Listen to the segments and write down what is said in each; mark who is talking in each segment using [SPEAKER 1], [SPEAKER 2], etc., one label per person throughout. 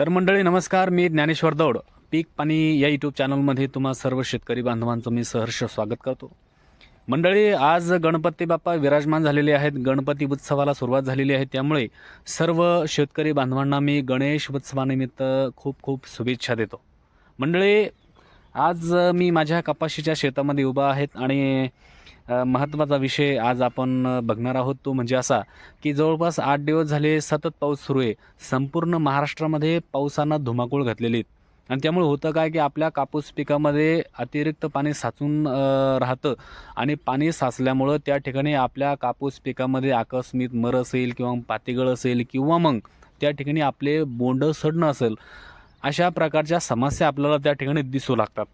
[SPEAKER 1] तर मंडळी नमस्कार. मी ज्ञानेश्वर दौड. पीक पाणी या यूट्यूब चॅनलमध्ये तुम्हा सर्व शेतकरी बांधवांचं मी सहर्ष स्वागत करतो. मंडळी आज गणपती बाप्पा विराजमान झालेले आहेत. गणपती उत्सवाला सुरुवात झालेली आहे. त्यामुळे सर्व शेतकरी बांधवांना मी गणेश उत्सवानिमित्त खूप खूप शुभेच्छा देतो. मंडळी आज मी माझ्या कपाशीच्या शेतामध्ये उभा आहेत आणि महत्त्वाचा विषय आज आपण बघणार आहोत तो म्हणजे असा की जवळपास आठ दिवस झाले सतत पाऊस सुरू आहे. संपूर्ण महाराष्ट्रामध्ये पावसानं धुमाकूळ घातलेली आहेत आणि त्यामुळे होतं काय की आपल्या कापूस पिकामध्ये अतिरिक्त पाणी साचून राहतं. आणि पाणी साचल्यामुळं त्या ठिकाणी आपल्या कापूस पिकामध्ये आकस्मिक मर असेल किंवा पातीगळ असेल किंवा मग त्या ठिकाणी आपले बोंड सडणं असेल अशा प्रकारच्या समस्या आपल्याला त्या ठिकाणी दिसू लागतात.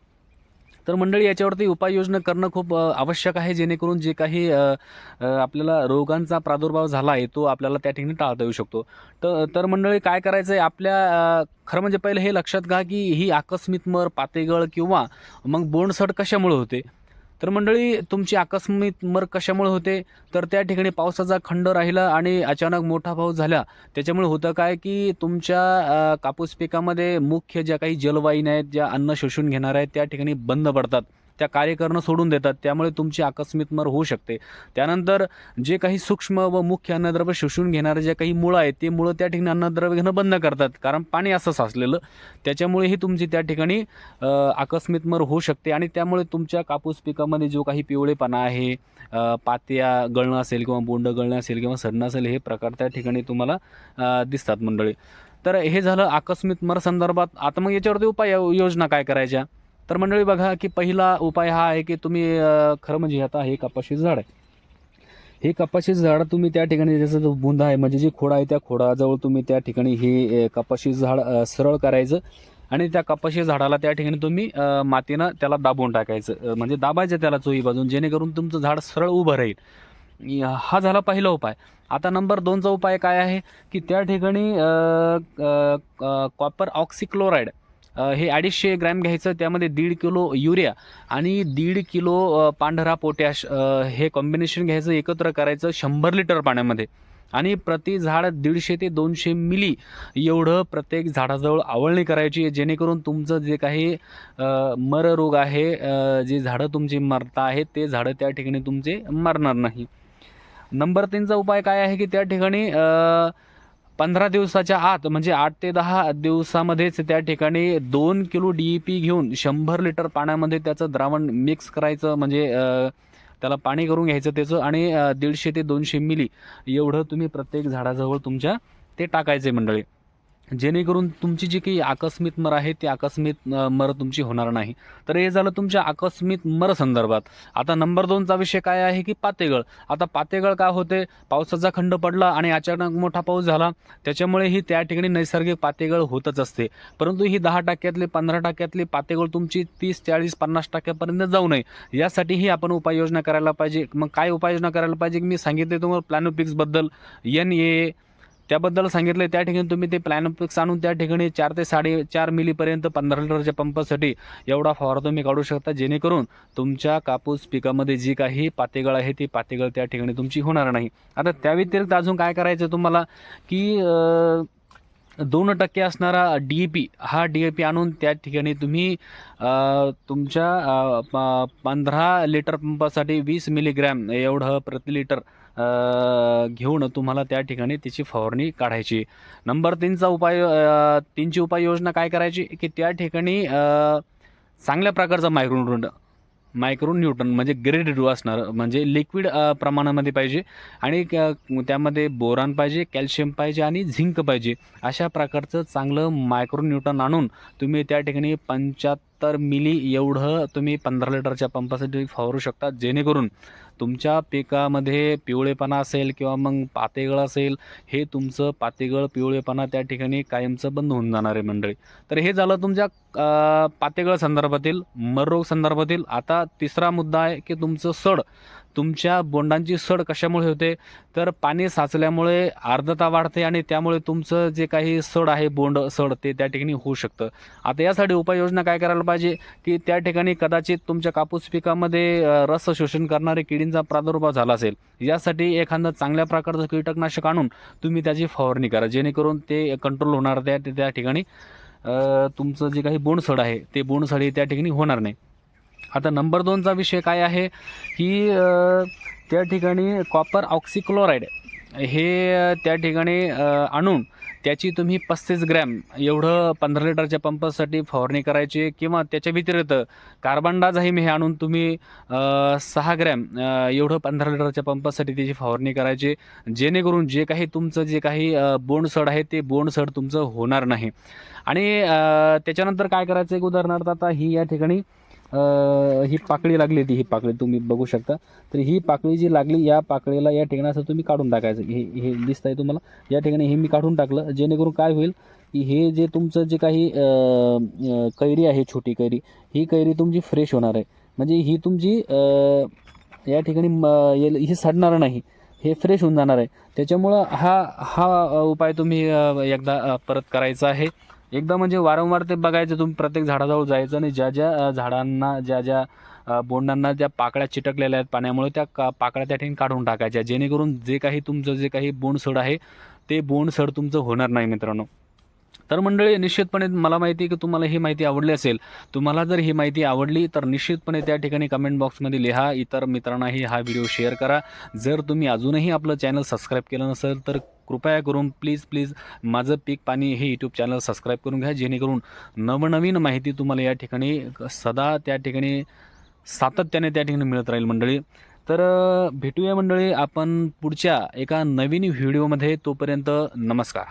[SPEAKER 1] तर मंडळी याच्यावरती उपाययोजना करणं खूप आवश्यक आहे जेणेकरून जे काही आपल्याला रोगांचा प्रादुर्भाव झाला आहे तो आपल्याला त्या ठिकाणी टाळता येऊ शकतो. तर तर मंडळी काय करायचं आहे आपल्या खरं म्हणजे पहिलं हे लक्षात घ्या की ही आकस्मिक मर पातेगळ किंवा मग बोंडसड कशामुळे होते? तर मंडळी तुमची आकस्मिक मर कशामुळे होते? तर त्या ठिकाणी पावसाचा खंड राहिला आणि अचानक मोठा पाऊस झाला. त्याच्यामुळे होतं काय की तुमच्या कापूस पिकामध्ये मुख्य ज्या काही जलवाहिन्या आहेत ज्या अन्न शोषून घेणार आहेत त्या ठिकाणी बंद पडतात. त्या कार्य करणं सोडून देतात त्यामुळे तुमची आकस्मिक मर होऊ शकते. त्यानंतर जे काही सूक्ष्म व मुख्य अन्नद्रव्य शोषून घेणारे जे काही मुळं आहेत ते मुळं त्या ठिकाणी अन्नद्रव्य घेणं बंद करतात. कारण पाणी असं साचलेलं त्याच्यामुळेही तुमची त्या ठिकाणी अ, आकस्मिक मर होऊ शकते. आणि त्यामुळे तुमच्या कापूस पिकामध्ये जो काही पिवळेपणा आहे पात्या गळणं असेल किंवा बोंड गळणं असेल किंवा सडणं असेल हे प्रकार त्या ठिकाणी तुम्हाला दिसतात मंडळी. तर हे झालं आकस्मिक मर संदर्भात. आता मग याच्यावरती उपाय योजना काय करायच्या? तर मंडळी बघा की पहिला उपाय हा आहे की तुम्ही खरं म्हणजे आता हे कपाशीचं झाड आहे. हे कपाशीचं झाड तुम्ही त्या ठिकाणी ज्याचा जो बुंदा आहे म्हणजे जी खोडा आहे त्या खोडाजवळ तुम्ही त्या ठिकाणी हे कपाशी कपाशीचं झाड सरळ करायचं आणि त्या कपाशी झाडाला त्या ठिकाणी तुम्ही मातीनं त्याला दाबून टाकायचं. म्हणजे दाबायचं त्याला चोई बाजून जेणेकरून तुमचं झाड सरळ उभं राहील. हा झाला पहिला उपाय. आता नंबर दोनचा उपाय काय आहे की त्या ठिकाणी कॉपर ऑक्सिक्लोराईड हे अडीचशे ग्रॅम घ्यायचं त्यामध्ये दीड किलो युरिया आणि दीड किलो पांढरा पोटॅश हे कॉम्बिनेशन घ्यायचं एकत्र करायचं शंभर लिटर पाण्यामध्ये. आणि प्रति झाड दीडशे ते दोनशे मिली एवढं प्रत्येक झाडाजवळ आवळणी करायची जेणेकरून तुमचं जे काही मर रोग आहे जे झाडं तुमची मरता आहेत ते झाडं त्या ठिकाणी तुमचे मरणार नाही. नंबर तीनचा उपाय काय आहे की त्या ठिकाणी पंधरा दिवसाच्या आत म्हणजे आठ ते दहा दिवसामध्येच त्या ठिकाणी दोन किलो डी ई पी घेऊन शंभर लिटर पाण्यामध्ये त्याचं द्रावण मिक्स करायचं म्हणजे त्याला पाणी करून घ्यायचं त्याचं आणि दीडशे ते दोनशे मिली एवढं तुम्ही प्रत्येक झाडाजवळ तुमच्या ते टाकायचे मंडळी. जेणेकरून तुमची जी काही आकस्मिक मर आहे ती आकस्मिक मर तुमची होणार नाही. तर हे झालं तुमच्या आकस्मिक मर संदर्भात. आता नंबर दोनचा विषय काय आहे की पातेगळ. आता पातेगळ का होते? पावसाचा खंड पडला आणि अचानक मोठा पाऊस झाला. त्याच्यामुळे ही त्या ठिकाणी नैसर्गिक पातेगळ होतच असते. परंतु ही दहा टक्क्यातली पंधरा टक्क्यातली पातेगळ तुमची तीस चाळीस पन्नास टक्क्यापर्यंत जाऊ नये. यासाठीही आपण उपाययोजना करायला पाहिजे. मग काय उपाययोजना करायला पाहिजे? की मी सांगितले तुम्हाला प्लॅनोपिक्सबद्दल एन ए त्याबद्दल सांगितलं त्या ठिकाणी तुम्ही ते प्लॅनोपिक्स आणून त्या ठिकाणी चार ते साडेचार मिलीपर्यंत पंधरा लिटरच्या पंपासाठी एवढा फवारा तुम्ही काढू शकता. जेणेकरून तुमच्या कापूस पिकामध्ये जी काही पातेगळ आहे ती पातेगळ त्या ठिकाणी तुमची होणार नाही. आता त्या व्यतिरिक्त अजून काय करायचं तुम्हाला? की दोन टक्के असणारा डी ए पी हा डी ए पी आणून त्या ठिकाणी तुम्ही तुमच्या प- पंधरा लिटर पंपासाठी वीस मिलीग्रॅम एवढं प्रति लिटर घेऊन तुम्हाला त्या ठिकाणी तिची फवारणी काढायची. नंबर तीनचा उपाय तीनची उपाययोजना काय करायची? की त्या ठिकाणी चांगल्या प्रकारचा मायक्रोन मायक्रो न्यूटन म्हणजे ग्रेड डू असणार. म्हणजे लिक्विड प्रमाणामध्ये पाहिजे आणि क- त्यामध्ये बोरान पाहिजे कॅल्शियम पाहिजे आणि झिंक पाहिजे. अशा प्रकारचं चांगलं मायक्रो न्यूटन आणून तुम्ही त्या ठिकाणी पंच्याहत्तर मिली एवढं तुम्ही पंधरा लिटरच्या पंपासाठी फवारू शकता. जेणेकरून तुमच्या पिकामध्ये पिवळेपणा असेल किंवा मग पातेगळ असेल हे तुमचं पातेगळ पिवळेपणा त्या ठिकाणी कायमचं बंद होऊन जाणार आहे मंडळी. तर हे झालं तुमच्या पातेगळ संदर्भातील मररोग संदर्भातील. आता तिसरा मुद्दा आहे की तुमचं सड तुमच्या बोंडांची सड कशामुळे होते? तर पाणी साचल्यामुळे आर्द्रता वाढते आणि त्यामुळे तुमचं जे काही सड आहे बोंड सड ते त्या ठिकाणी होऊ शकतं. आता यासाठी उपाययोजना काय करायला पाहिजे की त्या ठिकाणी कदाचित तुमच्या कापूस पिकामध्ये रस शोषण करणारे किडींचा प्रादुर्भाव झाला असेल. यासाठी एखादं चांगल्या प्रकारचं कीटकनाशक आणून तुम्ही त्याची फवारणी करा. जेणेकरून ते कंट्रोल होणार त्या त्या ठिकाणी. तुमचं जे काही बोंडसड आहे ते बोंडसडी त्या ठिकाणी होणार नाही. आता नंबर दोनचा विषय काय आहे? की त्या ठिकाणी कॉपर ऑक्सिक्लोराईड हे त्या ठिकाणी आणून त्याची तुम्ही पस्तीस ग्रॅम एवढं पंधरा लिटरच्या पंपासाठी फवारणी करायची किंवा त्याच्या व्यतिरिक्त कार्बन डाझाईम हे आणून तुम्ही सहा ग्रॅम एवढं पंधरा लिटरच्या पंपासाठी त्याची फवारणी करायची जेणेकरून जे काही तुमचं जे काही बोंडसड आहे ते बोंडसड तुमचं होणार नाही. आणि त्याच्यानंतर काय करायचं एक उदाहरणार्थ आता ही या ठिकाणी ही पाकळी लागली होती ही पाकळी तुम्ही बघू शकता. तर ही पाकळी जी लागली या पाकळीला या ठिकाणी असं तुम्ही काढून टाकायचं. हे हे दिसत आहे तुम्हाला. या ठिकाणी हे मी काढून टाकलं. जेणेकरून काय होईल की हे जे तुमचं जे काही कैरी आहे छोटी कैरी ही कैरी तुमची फ्रेश होणार आहे. म्हणजे ही तुमची या ठिकाणी म- ही सडणार नाही. हे फ्रेश होऊन जाणार आहे. त्याच्यामुळं हा हा उपाय तुम्ही एकदा परत करायचा आहे. एकदा म्हणजे वारंवार ते बघायचं तुम्ही प्रत्येक झाडाजवळ जायचं आणि ज्या ज्या झाडांना ज्या ज्या बोंडांना त्या पाकळ्या चिटकलेल्या आहेत पाण्यामुळे त्या का पाकळ्या त्या ठिकाणी काढून टाकायच्या. जेणेकरून जे काही तुमचं जे काही बोंडसड आहे ते बोंडसड तुमचं होणार नाही मित्रांनो. तर मंडळी निश्चितपणे मला माहिती आहे की तुम्हाला ही माहिती आवडली असेल. तुम्हाला जर ही माहिती आवडली तर निश्चितपणे त्या ठिकाणी कमेंट बॉक्समध्ये लिहा. इतर मित्रांनाही हा व्हिडिओ शेअर करा. जर तुम्ही अजूनही आपलं चॅनल सबस्क्राईब केलं नसेल तर कृपया करून प्लीज प्लीज माझं पीक पाणी हे यूट्यूब चॅनल सबस्क्राईब करून घ्या. जेणेकरून नवनवीन माहिती तुम्हाला या ठिकाणी सदा त्या ठिकाणी सातत्याने त्या ठिकाणी मिळत राहील मंडळी. तर भेटूया मंडळी आपण पुढच्या एका नवीन व्हिडिओमध्ये तोपर्यंत नमस्कार.